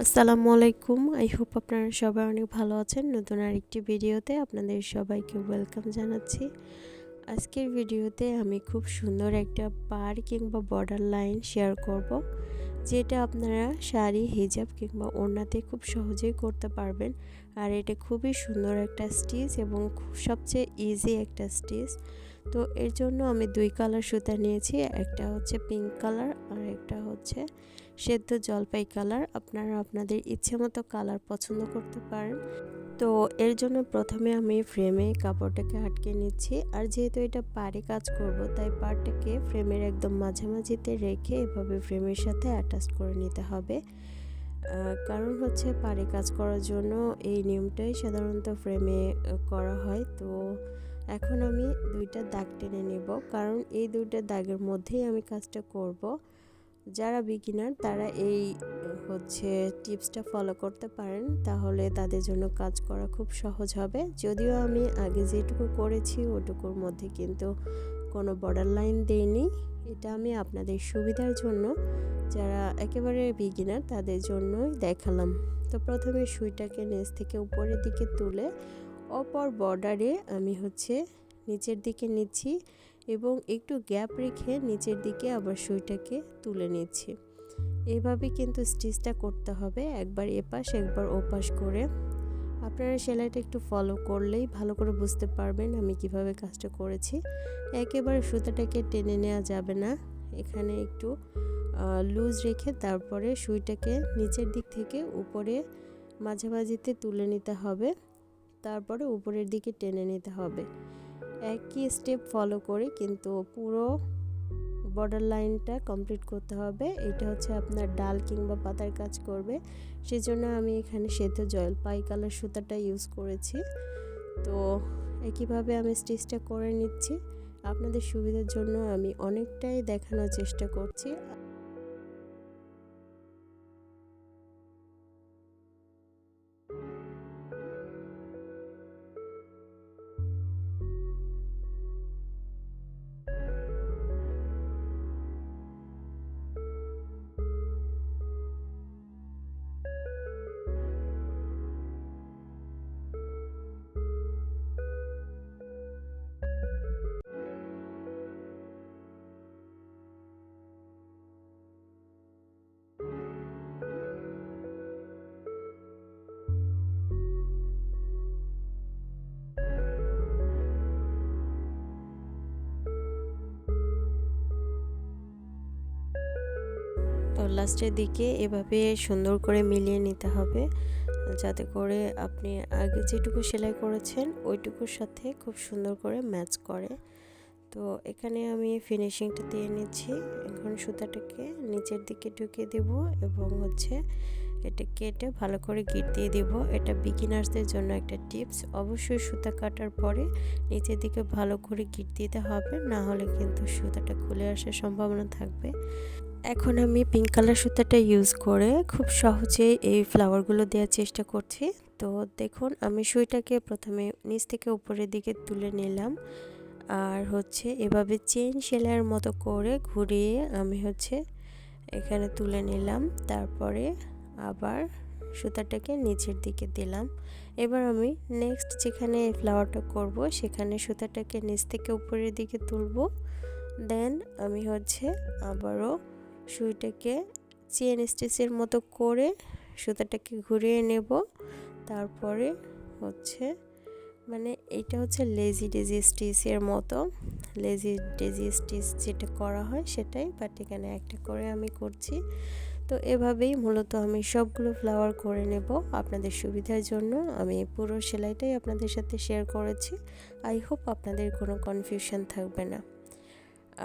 আসসালামু আলাইকুম। I hope আপনারা সবাই অনেক ভালো আছেন। নতুন আরেকটি ভিডিওতে আপনাদের সবাইকে ওয়েলকাম জানাচ্ছি। আজকের ভিডিওতে আমি খুব সুন্দর একটা পার কিংবা বর্ডার লাইন শেয়ার করব, যেটা আপনারা শাড়ি হিজাব কিংবা ওড়নাতে খুব সহজেই করতে পারবেন। আর এটা খুবই সুন্দর একটা স্টিচ এবং সবচেয়ে ইজি একটা স্টিচ তো এর জন্য আমি দুই কালার সুতা নিয়েছি, একটা হচ্ছে পিঙ্ক কালার আর একটা হচ্ছে সেদ্ধ জলপাই কালার আপনারা আপনাদের ইচ্ছে মতো কালার পছন্দ করতে পারেন। তো এর জন্য প্রথমে আমি ফ্রেমে কাপড়টাকে আটকে নিচ্ছি। আর যেহেতু এটা পাড়ে কাজ করব, তাই পাড়টাকে ফ্রেমের একদম মাঝামাঝিতে রেখে এভাবে ফ্রেমের সাথে অ্যাটাচ করে নিতে হবে। কারণ হচ্ছে পাড়ে কাজ করার জন্য এই নিয়মটাই সাধারণত ফ্রেমে করা হয়। তো এখন আমি দুইটা দাগ টেনে নেব। কারণ এই দুইটা দাগের মধ্যেই আমি কাজটা করব। যারা বিগিনার তারা এই, হচ্ছে টিপসটা ফলো করতে পারেন, তাহলে তাদের জন্য কাজ করা খুব সহজ হবে। যদিও আমি আগে যেটুকু করেছি, ওটুকুর মধ্যে কিন্তু কোনো বর্ডার লাইন দেইনি। এটা আমি আপনাদের সুবিধার জন্য, যারা একেবারে বিগিনার তাদের জন্যই দেখালাম। তো প্রথমে সুইটাকে নিচ থেকে উপরের দিকে তুলে, অপর বর্ডারে আমি হচ্ছে নিচের দিকে নিচ্ছি। এবং একটু গ্যাপ রেখে নিচের দিকে আবার সুইটাকে তুলে নিচ্ছি। এইভাবে কিন্তু স্টিচটা করতে হবে একবার এপাশ, একবার ওপাশ করে। আপনারা সেলাইটা একটু ফলো করলেই ভালো করে বুঝতে পারবেন আমি কীভাবে কাজটা করেছি। একেবারে সুতাটাকে টেনে নেওয়া যাবে না। এখানে একটু লুজ রেখে তারপরে সুইটাকে নিচের দিক থেকে উপরে মাঝামাঝিতে তুলে নিতে হবে। তারপরে উপরের দিকে টেনে নিতে হবে। একই স্টেপ ফলো করে কিন্তু পুরো বর্ডার লাইনটা কমপ্লিট করতে হবে। এটা হচ্ছে আপনার ডাল কিংবা পাতার কাজ করবে। সেজন্য আমি এখানে সেদ্ধ পাই কালার সুতাটা ইউজ করেছি। তো একইভাবে আমি স্টিচটা করে নিচ্ছি। আপনাদের সুবিধার জন্য আমি অনেকটাই দেখানোর চেষ্টা করছি। লাস্টের দিকে এভাবে সুন্দর করে মিলিয়ে নিতে হবে, যাতে করে আপনি আগে যেটুকু সেলাই করেছেন ওইটুকুর সাথে খুব সুন্দর করে ম্যাচ করে। তো এখানে আমি ফিনিশিংটা দিয়ে নিচ্ছি। এখন সুতাটাকে নিচের দিকে ঢুকিয়ে দেব এবং হচ্ছে এটা কেটে ভালো করে গিট দিয়ে দিব। এটা বিগিনার্সদের জন্য একটা টিপস। অবশ্যই সুতা কাটার পরে নিচের দিকে ভালো করে গিট দিতে হবে, না হলে কিন্তু সুতাটা খুলে আসার সম্ভাবনা থাকবে। এখন আমি পিঙ্ক কালার সুতাটা ইউজ করে খুব সহজেই এই ফ্লাওয়ারগুলো দেওয়ার চেষ্টা করছি। তো দেখুন, আমি সুইটাকে প্রথমে নিচ থেকে উপরের দিকে তুলে নিলাম। আর হচ্ছে এভাবে চেন সেলাইয়ের মতো করে ঘুরিয়ে আমি হচ্ছে এখানে তুলে নিলাম। তারপরে আবার সুতাটাকে নিচের দিকে দিলাম। এবার আমি নেক্সট যেখানে ফ্লাওয়ারটা করব, সেখানে সুতাটাকে নিচ থেকে উপরের দিকে তুলব। দেন আমি হচ্ছে আবারও সুইটাকে চেন স্টিচের মতো করে সুতাটাকে ঘুরিয়ে নেব। তারপরে হচ্ছে মানে এটা হচ্ছে লেজি ডেজি স্টিচের মতো। লেজি ডেজি স্টিচ যেটা করা হয় সেটাই বাট এখানে একটা করে আমি করছি। তো এভাবেই মূলত আমি সবগুলো ফ্লাওয়ার করে নেব আপনাদের সুবিধার জন্য। আমি পুরো সেলাইটাই আপনাদের সাথে শেয়ার করেছি। আই হোপ আপনাদের কোনো কনফিউশন থাকবে না।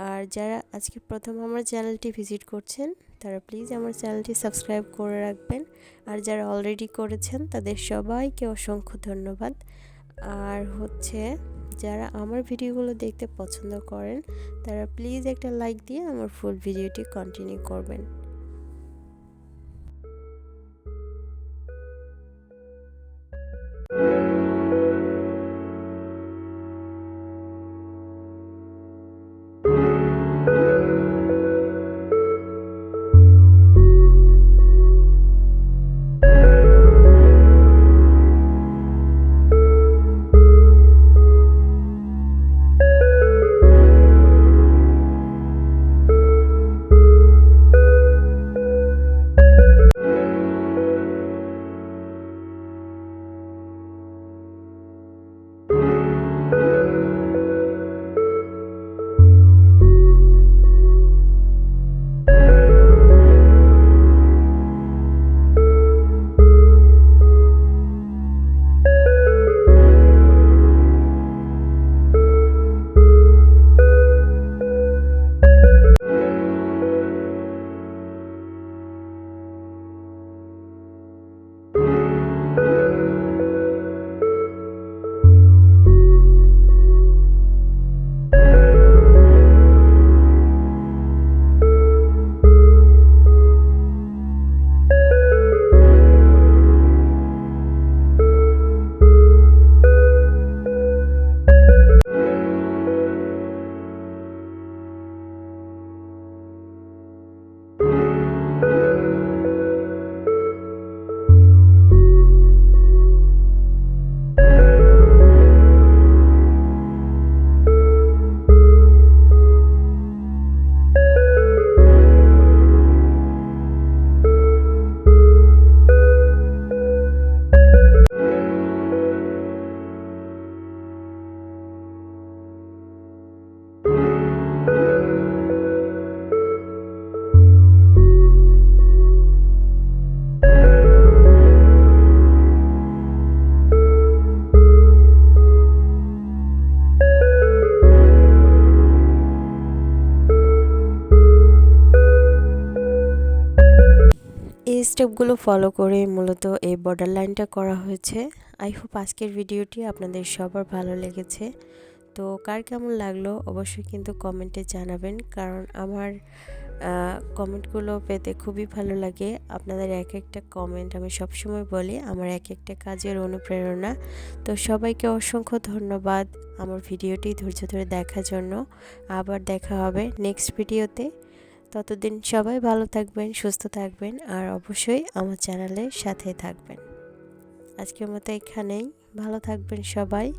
আর যারা আজকে প্রথম আমার চ্যানেলটি ভিজিট করছেন, তারা প্লিজ আমার চ্যানেলটি সাবস্ক্রাইব করে রাখবেন। আর যারা অলরেডি করেছেন, তাদের সবাইকে অসংখ্য ধন্যবাদ। আর হচ্ছে, যারা আমার ভিডিওগুলো দেখতে পছন্দ করেন, তারা প্লিজ একটা লাইক দিয়ে আমার ফুল ভিডিওটি কন্টিনিউ করবেন। স্টেপগুলো ফলো করে মূলত এই বর্ডার লাইনটা করা হয়েছে। আই হোপ আজকের ভিডিওটি আপনাদের সবার ভালো লেগেছে। তো কার কেমন লাগল অবশ্যই কিন্তু কমেন্টে জানাবেন। কারণ আমার কমেন্টগুলো পেতে খুবই ভালো লাগে। আপনাদের এক একটা কমেন্ট আমি সবসময় বলি, আমার এক একটা কাজের অনুপ্রেরণা। তো সবাইকে অসংখ্য ধন্যবাদ আমার ভিডিওটি ধৈর্য ধরে দেখার জন্য। আবার দেখা হবে নেক্সট ভিডিওতে ততদিন সবাই ভালো থাকবেন, সুস্থ থাকবেন আর অবশ্যই আমার চ্যানেলের সাথে থাকবেন। আজকের মতো এখানেই। ভালো থাকবেন সবাই।